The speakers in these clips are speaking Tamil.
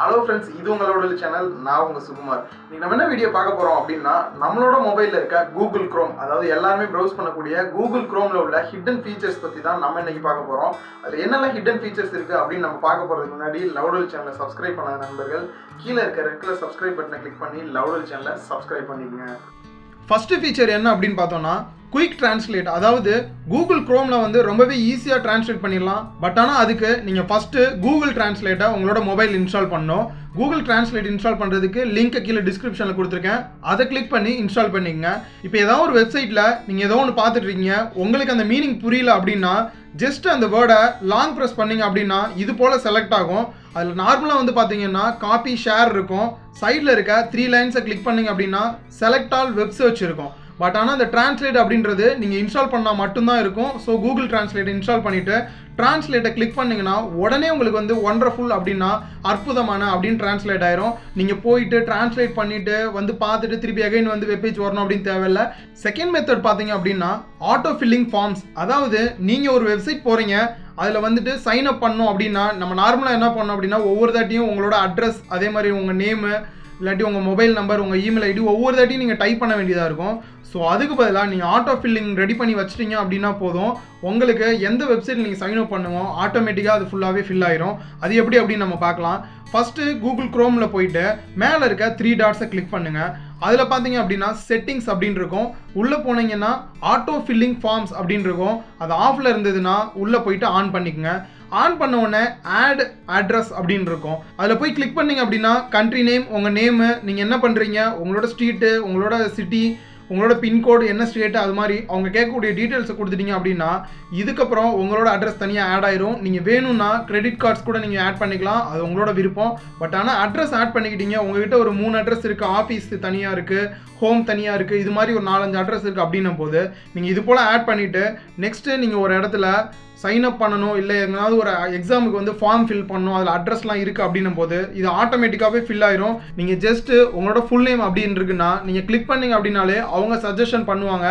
ஹலோ ஃப்ரெண்ட்ஸ் இது உங்களோட சேனல் நான் உங்கள் சுகுமார். இன்னைக்கு நம்ம என்ன வீடியோ பார்க்க போகிறோம் அப்படின்னா நம்மளோட மொபைலில் இருக்க கூகுள் க்ரோம் அதாவது எல்லாருமே ப்ரௌஸ் பண்ணக்கூடிய கூகுள் க்ரோமில் உள்ள ஹிடன் ஃபீச்சர்ஸ் பற்றி தான் நம்ம இன்னைக்கு பார்க்க போகிறோம் அதில் என்னெல்லாம் ஹிடன் ஃபீச்சர்ஸ் இருக்குது அப்படின்னு நம்ம பார்க்க போகிறதுக்கு முன்னாடி லவுடல் சேனலை சப்ஸ்கிரைப் பண்ணாத நண்பர்கள் கீழே இருக்க ரெட்டில் சப்ஸ்கிரைப் பட்டனை கிளிக் பண்ணி லவுடல் சேனலை சப்ஸ்கிரைப் பண்ணிக்கோங்க. ஃபஸ்ட்டு ஃபீச்சர் என்ன அப்படின்னு பார்த்தோன்னா குயிக் டிரான்ஸ்லேட் அதாவது கூகுள் க்ரோமில் வந்து ரொம்பவே ஈஸியாக டிரான்ஸ்லேட் பண்ணிடலாம். பட் ஆனால் அதுக்கு நீங்கள் ஃபஸ்ட்டு கூகுள் டிரான்ஸ்லேட்டை உங்களோட மொபைல் இன்ஸ்டால் பண்ணணும். கூகுள் டிரான்ஸ்லேட் இன்ஸ்டால் பண்ணுறதுக்கு லிங்க்கை கீழே டிஸ்கிரிப்ஷனில் கொடுத்துருக்கேன். அதை கிளிக் பண்ணி இன்ஸ்டால் பண்ணிக்கங்க. இப்போ ஏதாவது ஒரு வெப்சைட்டில் நீங்கள் ஏதோ ஒன்று பார்த்துட்ருக்கீங்க உங்களுக்கு அந்த மீனிங் புரியல அப்படின்னா ஜஸ்ட் அந்த வேர்டை லாங் ப்ரெஸ் பண்ணீங்க அப்படின்னா இது போல் செலக்ட் ஆகும். அதில் நார்மலாக வந்து பார்த்தீங்கன்னா காப்பி ஷேர் இருக்கும். சைடில் இருக்க த்ரீ லைன்ஸை கிளிக் பண்ணீங்க அப்படின்னா செலக்ட் ஆல் வெப் சர்ச் இருக்கும் பட் ஆனால் அந்த டிரான்ஸ்லேட் அப்படின்றது நீங்கள் இன்ஸ்டால் பண்ணால் மட்டும்தான் இருக்கும். ஸோ கூகுள் டிரான்ஸ்லேட் இன்ஸ்டால் பண்ணிவிட்டு டிரான்ஸ்லேட்டை கிளிக் பண்ணிங்கன்னா உடனே உங்களுக்கு வந்து ஒண்டர்ஃபுல் அப்படின்னா அற்புதமான அப்படின்னு டிரான்ஸ்லேட் ஆயிரும். நீங்கள் போயிட்டு டிரான்ஸ்லேட் பண்ணிவிட்டு வந்து பார்த்துட்டு திருப்பி அகைன் வந்து வெப்பேஜ் வரணும் அப்படின்னு தேவையில்ல. செகண்ட் மெத்தட் பார்த்தீங்க அப்படின்னா ஆட்டோ ஃபில்லிங் ஃபார்ம்ஸ் அதாவது நீங்கள் ஒரு வெப்சைட் போகிறீங்க அதில் வந்துட்டு சைன் அப் பண்ணோம் அப்படின்னா நம்ம நார்மலாக என்ன பண்ணோம் அப்படின்னா ஒவ்வொரு தாட்டியும் உங்களோட அட்ரஸ் அதே மாதிரி உங்கள் நேமு இல்லாட்டி உங்கள் மொபைல் நம்பர் உங்கள் இமெயில் ஐடி ஒவ்வொரு தாட்டியும் நீங்கள் டைப் பண்ண வேண்டியதாக இருக்கும். ஸோ அதுக்கு பதிலாக நீங்கள் ஆட்டோ ஃபில்லிங் ரெடி பண்ணி வச்சிட்டீங்க அப்படின்னா போதும். உங்களுக்கு எந்த வெப்சைட் நீங்கள் சைன் அப் பண்ணுவோம் ஆட்டோமேட்டிக்காக அது ஃபுல்லாகவே ஃபில் ஆயிரும். அது எப்படி அப்படின்னு நம்ம பார்க்கலாம். ஃபஸ்ட்டு கூகுள் க்ரோமில் போயிட்டு மேலே இருக்க த்ரீ டாட்ஸை கிளிக் பண்ணுங்கள் அதில் பார்த்தீங்க அப்படின்னா செட்டிங்ஸ் அப்படின்னு இருக்கும். உள்ளே போனீங்கன்னா ஆட்டோ ஃபில்லிங் ஃபார்ம்ஸ் அப்படின்னு இருக்கும். அது ஆஃபில் இருந்ததுன்னா உள்ளே போயிட்டு ஆன் பண்ணிக்கோங்க. ஆன் பண்ண உடனே ஆட் அட்ரஸ் அப்படின்னு இருக்கும். அதில் போய் கிளிக் பண்ணீங்க அப்படின்னா கண்ட்ரி நேம் உங்கள் நேமு நீங்கள் என்ன பண்ணுறீங்க உங்களோட ஸ்ட்ரீட்டு உங்களோட சிட்டி உங்களோட பின்கோடு என்ன ஸ்டேட்டு அது மாதிரி அவங்க கேட்கக்கூடிய டீட்டெயில்ஸை கொடுத்துட்டீங்க அப்படின்னா இதுக்கப்புறம் உங்களோட அட்ரஸ் தனியாக ஆட் ஆயிரும். நீங்கள் வேணும்னா கிரெடிட் கார்ட்ஸ் கூட நீங்கள் ஆட் பண்ணிக்கலாம். அது உங்களோட விருப்பம். பட் ஆனால் அட்ரஸ் ஆட் பண்ணிக்கிட்டீங்க. உங்ககிட்ட ஒரு மூணு அட்ரஸ் இருக்குது ஆஃபீஸ் தனியாக இருக்குது ஹோம் தனியாக இருக்குது இது மாதிரி ஒரு நாலஞ்சு அட்ரஸ் இருக்குது அப்படின்னும் போது நீங்கள் இது போல் ஆட் பண்ணிவிட்டு நெக்ஸ்ட்டு நீங்கள் ஒரு இடத்துல சைன் அப் பண்ணணும் இல்லை எங்கேயாவது ஒரு எக்ஸாமுக்கு வந்து ஃபார்ம் ஃபில் பண்ணணும் அதில் அட்ரஸ்லாம் இருக்குது அப்படின்னும் போது இது ஆட்டோமேட்டிக்காகவே ஃபில் ஆயிரும். நீங்கள் ஜஸ்ட்டு உங்களோட ஃபுல் நேம் அப்படின்னு இருக்குன்னா நீங்கள் கிளிக் பண்ணிங்க அப்படின்னாலே அவங்க சஜஷன் பண்ணுவாங்க.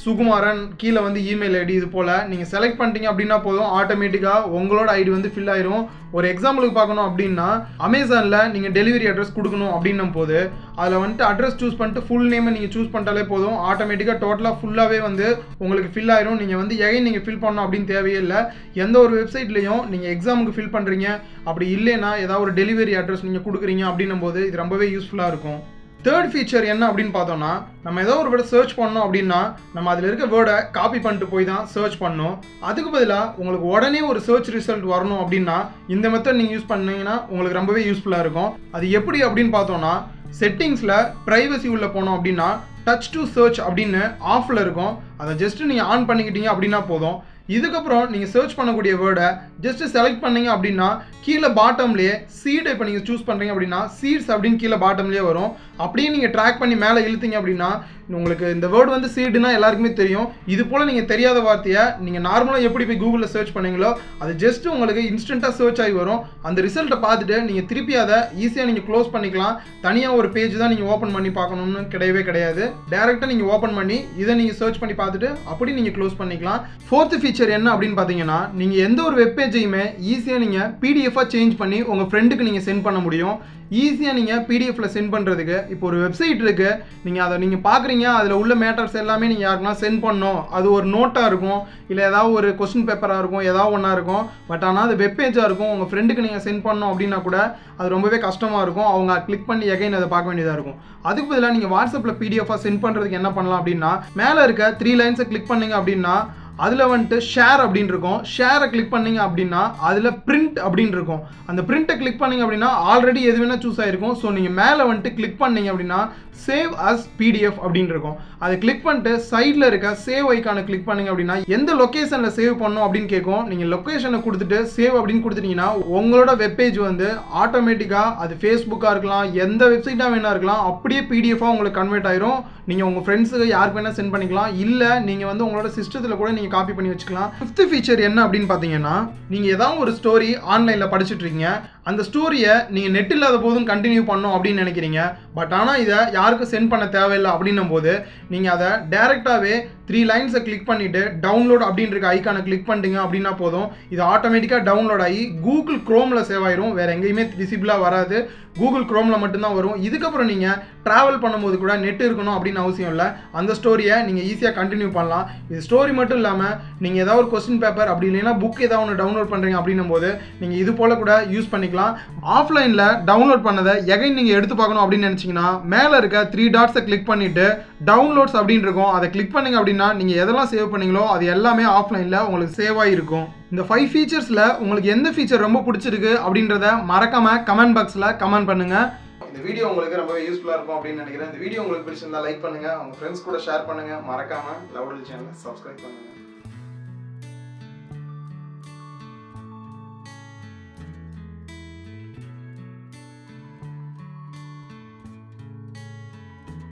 சுகுமாரன் கீழே வந்து இமெயில் ஐடி இது போல். நீங்கள் செலக்ட் பண்ணிட்டீங்க அப்படின்னா போதும். ஆட்டோமேட்டிக்காக உங்களோட ஐடி வந்து ஃபில் ஆயிரும். ஒரு எக்ஸாம்பிளுக்கு பார்க்கணும் அப்படின்னா அமேசானில் நீங்கள் டெலிவரி அட்ரஸ் கொடுக்கணும் அப்படின்னும் போது அதில் வந்துட்டு அட்ரஸ் சூஸ் பண்ணிட்டு ஃபுல் நேமை நீங்கள் சூஸ் பண்ணிட்டாலே போதும். ஆட்டோமேட்டிக்காக டோட்டலாக ஃபுல்லாகவே வந்து உங்களுக்கு ஃபில் ஆயிரும். நீங்கள் வந்து எகைன் நீங்கள் ஃபில் பண்ணணும் அப்படின்னு தேவையே இல்லை. எந்த ஒரு வெப்சைட்லேயும் நீங்கள் எக்ஸாமுக்கு ஃபில் பண்ணுறீங்க அப்படி இல்லைன்னா ஏதாவது ஒரு டெலிவரி அட்ரஸ் நீங்கள் கொடுக்குறீங்க அப்படின்னும் போது இது ரொம்பவே யூஸ்ஃபுல்லாக இருக்கும். தேர்ட் ஃபீச்சர் என்ன அப்படின்னு பார்த்தோம்னா நம்ம ஏதோ ஒரு வேர்டை சர்ச் பண்ணோம் அப்படின்னா நம்ம அதில் இருக்க வேர்டை காப்பி பண்ணிட்டு போய் தான் சர்ச் பண்ணணும் அதுக்கு பதிலாக உங்களுக்கு உடனே ஒரு சர்ச் ரிசல்ட் வரணும் அப்படின்னா இந்த மெத்தட் நீங்கள் யூஸ் பண்ணீங்கன்னா உங்களுக்கு ரொம்பவே யூஸ்ஃபுல்லாக இருக்கும். அது எப்படி அப்படின்னு பார்த்தோம்னா செட்டிங்ஸில் ப்ரைவசி உள்ள போனோம் அப்படின்னா டச் டு சர்ச் அப்படின்னு ஆஃபில் இருக்கும். அதை ஜஸ்ட்டு நீங்கள் ஆன் பண்ணிக்கிட்டீங்க அப்படின்னா போதும். இதுக்கப்புறம் நீங்கள் சர்ச் பண்ணக்கூடிய வேர்டை ஜஸ்ட் செலக்ட் பண்ணீங்க அப்படின்னா கீழே பாட்டம்லேயே சீடு இப்போ நீங்கள் சூஸ் பண்ணுறீங்க அப்படின்னா சீட்ஸ் அப்படின்னு கீழே பாட்டம்லேயே வரும். அப்படியே நீங்கள் ட்ராக் பண்ணி மேலே இழுத்தீங்க அப்படின்னா உங்களுக்கு இந்த வேர்டு வந்து சீடுனா எல்லாருக்குமே தெரியும். இது போல் நீங்கள் தெரியாத வார்த்தையை நீங்கள் நார்மலாக எப்படி போய் கூகுளில் சர்ச் பண்ணீங்களோ அது ஜஸ்ட் உங்களுக்கு இன்ஸ்டண்ட்டாக சர்ச் ஆகி வரும். அந்த ரிசல்ட்டை பார்த்துட்டு நீங்கள் திருப்பி அதை ஈஸியாக நீங்கள் க்ளோஸ் பண்ணிக்கலாம். தனியாக ஒரு பேஜ் தான் நீங்கள் ஓப்பன் பண்ணி பார்க்கணும்னு கிடையவே கிடையாது. டேரெக்டாக நீங்கள் ஓப்பன் பண்ணி இதை நீங்கள் சர்ச் பண்ணி பார்த்துட்டு அப்படி நீங்கள் க்ளோஸ் பண்ணிக்கலாம். ஃபோர்த்து ஃபீச்சர் என்ன அப்படின்னு பார்த்தீங்கன்னா நீங்கள் எந்த ஒரு வெப்பேஜையுமே ஈஸியாக நீங்கள் பிடிஎஃபாக சேஞ்ச் பண்ணி உங்கள் ஃப்ரெண்டுக்கு நீங்கள் சென்ட் பண்ண முடியும். ஈஸியாக நீங்கள் பிடிஎஃப்பில் சென்ட் பண்ணுறதுக்கு இப்போ ஒரு வெப்சைட் இருக்குது நீங்கள் அதை நீங்கள் பார்க்குறீங்க அதில் உள்ள மேட்டர்ஸ் எல்லாமே நீங்கள் யாருக்குனா சென்ட் பண்ணோம் அது ஒரு நோட்டாக இருக்கும் இல்லை ஏதாவது ஒரு கொஸ்டின் பேப்பராக இருக்கும் ஏதாவது ஒன்றா இருக்கும். பட் ஆனால் அது வெப்பேஜாக இருக்கும் உங்கள் ஃப்ரெண்டுக்கு நீங்கள் சென்ட் பண்ணோம் அப்படின்னா கூட அது ரொம்பவே கஷ்டமாக இருக்கும். அவங்க கிளிக் பண்ணி எகைன் அதை பார்க்க வேண்டியதாக இருக்கும். அதுக்கு பதிலாக நீங்கள் வாட்ஸ்அப்பில் பிடிஎஃபாக சென்ட் பண்ணுறதுக்கு என்ன பண்ணலாம் அப்படின்னா மேலே இருக்க த்ரீ லைன்ஸை கிளிக் பண்ணுங்க அப்படின்னா அதில் வந்துட்டு ஷேர் அப்படின்னு இருக்கும் ஷேரை கிளிக் பண்ணீங்க அப்படின்னா அதில் பிரிண்ட் அப்படின்னு இருக்கும் அந்த பிரிண்ட்டை கிளிக் பண்ணீங்க அப்படின்னா ஆல்ரெடி எது வேணால் சூஸ் ஆகிருக்கும் ஸோ நீங்கள் மேலே வந்துட்டு கிளிக் பண்ணீங்க அப்படின்னா சேவ் அஸ் பிடிஎஃப் அப்படின்னு இருக்கும். அதை கிளிக் பண்ணிட்டு சைடில் இருக்க சேவ் ஐக்கானை கிளிக் பண்ணுங்க அப்படின்னா எந்த லொக்கேஷனில் சேவ் பண்ணணும் அப்படின்னு கேட்கும். நீங்கள் லொக்கேஷனை கொடுத்துட்டு சேவ் அப்படின்னு கொடுத்துட்டீங்கன்னா உங்களோட வெப்பேஜ் வந்து ஆட்டோமேட்டிக்காக அது ஃபேஸ்புக்காக இருக்கலாம் எந்த வெப்சைட்டாக வேணா இருக்கலாம் அப்படியே பிடிஎஃபாக உங்களுக்கு கன்வெர்ட் ஆயிரும். நீங்கள் உங்கள் ஃப்ரெண்ட்ஸுக்கு யாருக்கு வேணால் சென்ட் பண்ணிக்கலாம். இல்லை நீங்கள் வந்து உங்களோட சிஸ்டத்தில் கூட நீங்கள் காப்பி பண்ணி வச்சுக்கலாம். ஃபிஃப்த் ஃபீச்சர் என்ன அப்படின்னு பார்த்தீங்கன்னா நீங்கள் ஏதாவது ஒரு ஸ்டோரி ஆன்லைனில் படிச்சுட்டு இருக்கீங்க. அந்த ஸ்டோரியை நீங்கள் நெட் இல்லாத போதும் கண்டினியூ பண்ணும் அப்படின்னு நினைக்கிறீங்க. பட் ஆனால் இதை யாருக்கும் சென்ட் பண்ண தேவையில்லை அப்படின்னும் போது நீங்கள் அதை டேரெக்டாகவே த்ரீ லைன்ஸை கிளிக் பண்ணிவிட்டு டவுன்லோட் அப்படின்ற ஐக்கானை கிளிக் பண்ணிட்டீங்க அப்படின்னா போதும். இது ஆட்டோமேட்டிக்காக டவுன்லோட் ஆகி கூகுள் க்ரோமில் சேவ் ஆயிரும். வேறு எங்கேயுமே விசிபிளாக வராது. கூகுள் க்ரோமில் மட்டும்தான் வரும். இதுக்கப்புறம் நீங்கள் ட்ராவல் பண்ணும்போது கூட நெட் இருக்கணும் அப்படின்னு அவசியம் இல்லை. அந்த ஸ்டோரியை நீங்கள் ஈஸியாக கண்டினியூ பண்ணலாம். இது ஸ்டோரி மட்டும் இல்லாமல் நீங்கள் ஏதாவது ஒரு கொஸ்டின் பேப்பர் அப்படி இல்லைன்னா புக் ஏதாவது ஒன்று டவுன்லோட் பண்ணுறீங்க அப்படின்னும் போது நீங்கள் இது போல் கூட யூஸ் பண்ணிக்கலாம். ஆஃப்லைனில் டவுன்லோட் பண்ணதை எகைன் நீங்கள் எடுத்து பார்க்கணும் அப்படின்னு நினச்சிங்கன்னா மேலே இருக்க த்ரீ டாட்ஸை கிளிக் பண்ணிவிட்டு டவுன்லோட்ஸ் அப்படின்னு இருக்கும். அதை கிளிக் பண்ணிங்க அப்படின்னா நீங்கள் எதெல்லாம் சேவ் பண்ணீங்களோ அது எல்லாமே ஆஃப்லைனில் உங்களுக்கு சேவ் ஆகிருக்கும் இந்த ஃபைவ் ஃபீச்சர்ஸில் உங்களுக்கு எந்த ஃபீச்சர் ரொம்ப பிடிச்சிருக்கு அப்படின்றத மறக்காமல் கமெண்ட் பாக்ஸில் கமெண்ட் பண்ணுங்கள் இந்த வீடியோ உங்களுக்கு ரொம்பவே யூஸ்ஃபுல்லாக இருக்கும் அப்படின்னு நினைக்கிறேன். இந்த வீடியோ உங்களுக்கு பிடிச்சிருந்தா லைக் பண்ணுங்கள் உங்கள் ஃப்ரெண்ட்ஸ் கூட ஷேர் பண்ணுங்கள் மறக்காமல் லவ்டல் சேனலை சப்ஸ்கிரைப் பண்ணுங்கள்